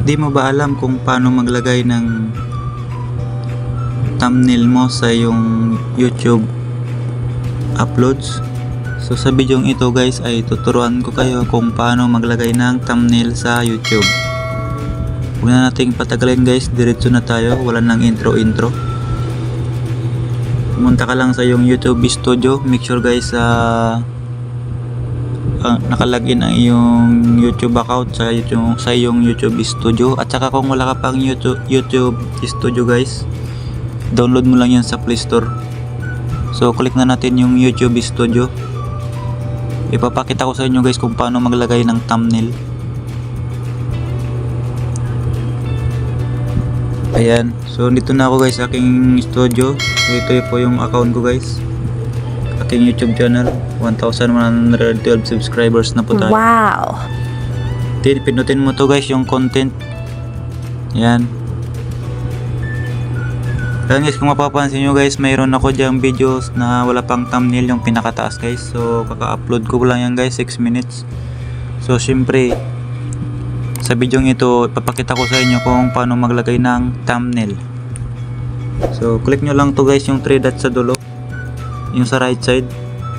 Di mo ba alam kung paano maglagay ng thumbnail mo sa yung YouTube uploads? So sa video ito guys ay tuturuan ko kayo kung paano maglagay ng thumbnail sa YouTube. Huwag na nating patagalin guys, diretso na tayo, wala nang intro intro. Pumunta ka lang sa yung YouTube studio, make sure guys sa uh, nakalagin ang iyong YouTube account sa YouTube sa iyong YouTube Studio. At saka kung wala ka pang YouTube YouTube Studio guys download mo lang yan sa Play Store. So click na natin yung YouTube Studio. Ipapakita ko sa inyo guys kung paano maglagay ng thumbnail. Ayan. So dito na ako guys sa aking studio. So ito po yung account ko guys aking YouTube channel 1112 subscribers na po tayo Wow. Then, pinutin mo to guys yung content. Yan. Kaya guys, kung mapapansin nyo guys, mayroon ako diyang videos na wala pang thumbnail yung pinakataas guys. So, kaka-upload ko lang yan guys, 6 minutes. So, syempre, sa video ito, ipapakita ko sa inyo kung paano maglagay ng thumbnail. So, click nyo lang to guys, yung 3 dots sa dulo. Yung sa right side.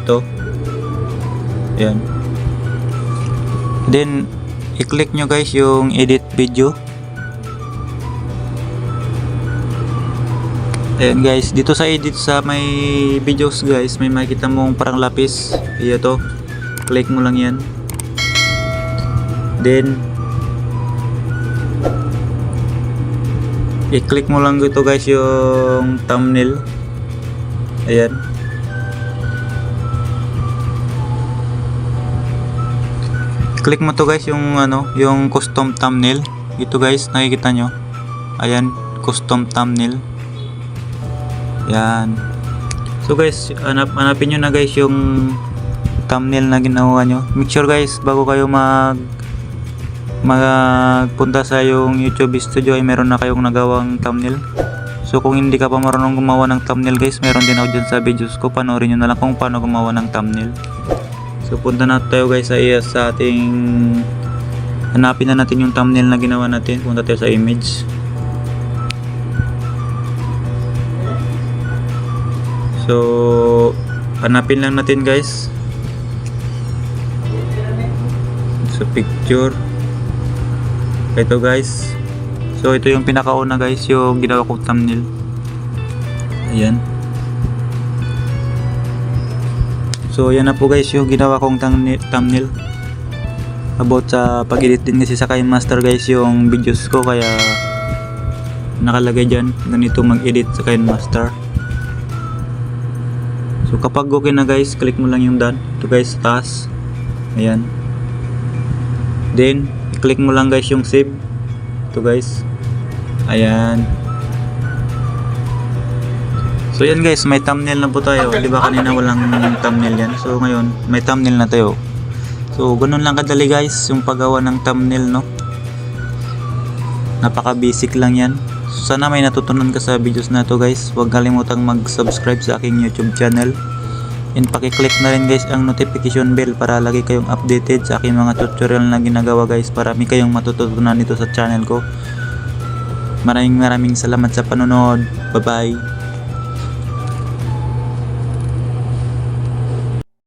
To. Yan. Then, i-click nyo guys yung edit video. Ayan guys, dito sa edit sa may videos guys, may makikita mong parang lapis. Iya to. Click mo lang yan. Then, i-click mo lang dito guys yung thumbnail. Ayan. Click mo to guys yung ano yung custom thumbnail. Ito guys nakikita nyo. Ayan custom thumbnail. Yan. So guys hanap, hanapin nyo na guys yung thumbnail na ginawa nyo. Make sure guys bago kayo mag magpunta sa yung youtube studio ay meron na kayong nagawang thumbnail. So kung hindi ka pa marunong gumawa ng thumbnail guys meron din ako dyan sa videos ko. Panoorin nyo na lang kung paano gumawa ng thumbnail So punta na tayo guys sa sa ating hanapin na natin yung thumbnail na ginawa natin. Punta tayo sa image. So hanapin lang natin guys. Sa picture. Ito guys. So ito yung pinakauna guys yung ginawa kong thumbnail. Ayan. So yan na po guys yung ginawa kong thumb- thumbnail about sa pag-edit din kasi sa Kain Master guys yung videos ko. Kaya nakalagay dyan ganito mag-edit sa Kain Master. So kapag okay na guys click mo lang yung done. Ito guys taas ayan. Then click mo lang guys yung save. Ito guys. Ayan So yan guys, may thumbnail na po tayo. Di ba kanina walang thumbnail yan? So ngayon, may thumbnail na tayo. So ganun lang kadali guys, yung paggawa ng thumbnail no. Napaka basic lang yan. So, sana may natutunan ka sa videos na to guys. Huwag kalimutang mag-subscribe sa aking YouTube channel. And pakiclick na rin guys ang notification bell para lagi kayong updated sa aking mga tutorial na ginagawa guys. Marami kayong matututunan dito sa channel ko. Maraming maraming salamat sa panonood. Bye bye.